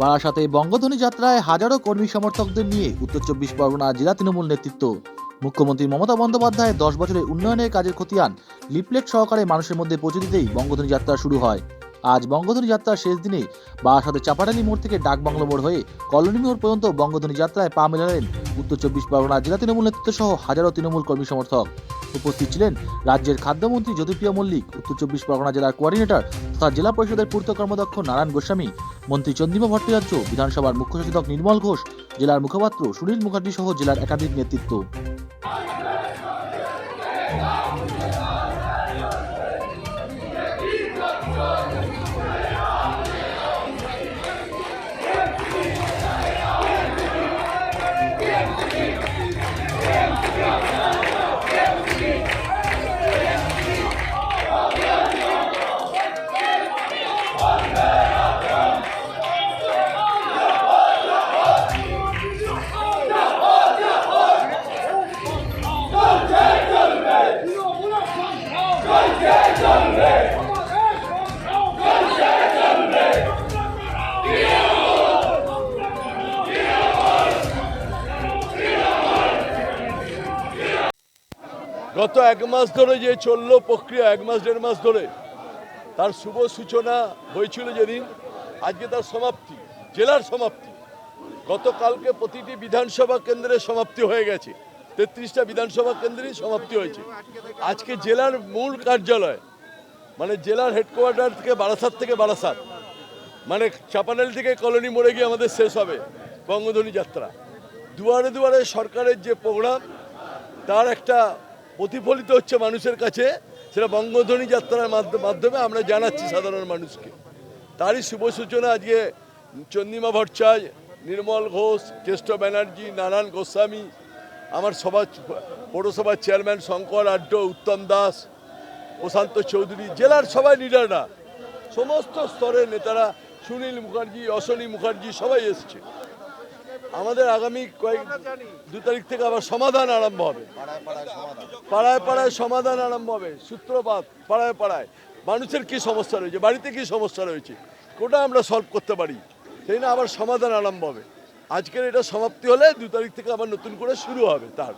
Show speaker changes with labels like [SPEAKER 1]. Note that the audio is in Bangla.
[SPEAKER 1] বারাসাতে বঙ্গধ্বনি যাত্রায় হাজারো কর্মী সমর্থকদের নিয়ে উত্তর চব্বিশ পরগনা জেলা তৃণমূল নেতৃত্ব। মুখ্যমন্ত্রী মমতা বন্দ্যোপাধ্যায় দশ বছরের উন্নয়নের কাজের খতিয়ান লিপলেট সহকারে মানুষের মধ্যে পৌঁছে দিতেই বঙ্গধ্বনি যাত্রা শুরু হয়। আজ বঙ্গধ্বনি যাত্রার শেষ দিনে বারাসাতে চাপাডালি মোড় থেকে ডাকবাংলো মোড় হয়ে কলোনি মোড় পর্যন্ত বঙ্গধ্বনি যাত্রায় পা মেলালেন উত্তর চব্বিশ পরগনা জেলা তৃণমূল নেতৃত্ব সহ হাজারো তৃণমূল কর্মী সমর্থক। উপস্থিত ছিলেন রাজ্যের খাদ্যমন্ত্রী জ্যোতিপ্রিয় মল্লিক, উত্তর চব্বিশ পরগনা জেলার কোঅর্ডিনেটর তথা জেলা পরিষদের পূর্ত কর্মদক্ষ নারায়ণ গোস্বামী, মন্ত্রী চন্দ্রিমা ভট্টাচার্য, বিধানসভার মুখ্য সচেতক নির্মল ঘোষ, জেলার মুখপাত্র সুনীল মুখার্জি সহ জেলার একাধিক নেতৃত্ব।
[SPEAKER 2] গত এক মাস ধরে যে চলল প্রক্রিয়া, এক মাস, দেড় মাস ধরে, তার শুভ সূচনা হয়েছিল যেদিন, আজকে তার সমাপ্তি, জেলার সমাপ্তি। গতকালকে প্রতিটি বিধানসভা কেন্দ্রে সমাপ্তি হয়ে গেছে। তেত্রিশটা বিধানসভা কেন্দ্রেই সমাপ্তি হয়েছে। আজকে জেলার মূল কার্যালয় মানে জেলার হেডকোয়ার্টার থেকে বারাসাত থেকে বারাসাত। মানে চাপানেল থেকে কলোনি মোড়ে গিয়ে আমাদের শেষ হবে বঙ্গধ্বনি যাত্রা। দুয়ারে দুয়ারে সরকারের যে প্রোগ্রাম, তার একটা প্রতিফলিত হচ্ছে মানুষের কাছে, সেটা বঙ্গধ্বনি যাত্রার মাধ্য- মাধ্যমে আমরা জানাচ্ছি সাধারণ মানুষকে। তারই শুভ সূচনা আজকে চন্দ্রিমা ভট্টাচার্য, নির্মল ঘোষ, কেষ্ট ব্যানার্জি, নারায়ণ গোস্বামী, আমার সভা, পৌরসভার চেয়ারম্যান শঙ্কর আড্ড, উত্তম দাস প্রশান্ত চৌধুরী জেলার সবাই লিডাররা সমস্ত স্তরের নেতারা সুনীল মুখার্জি অশ্বনী মুখার্জি সবাই এসছে। আমাদের আগামী কয়েক দু তারিখ থেকে আবার সমাধান আরম্ভ হবে। পাড়ায় পাড়ায় সমাধান আরম্ভ হবে। সূত্রপাত পাড়ায় পাড়ায়। মানুষের কি সমস্যা রয়েছে? বাড়িতে কি সমস্যা রয়েছে? কোটা আমরা সলভ করতে পারি। সেই না আবার সমাধান আরম্ভ হবে। আজকের এটা সমাপ্তি হলে দু তারিখ থেকে আবার নতুন করে শুরু হবে তার।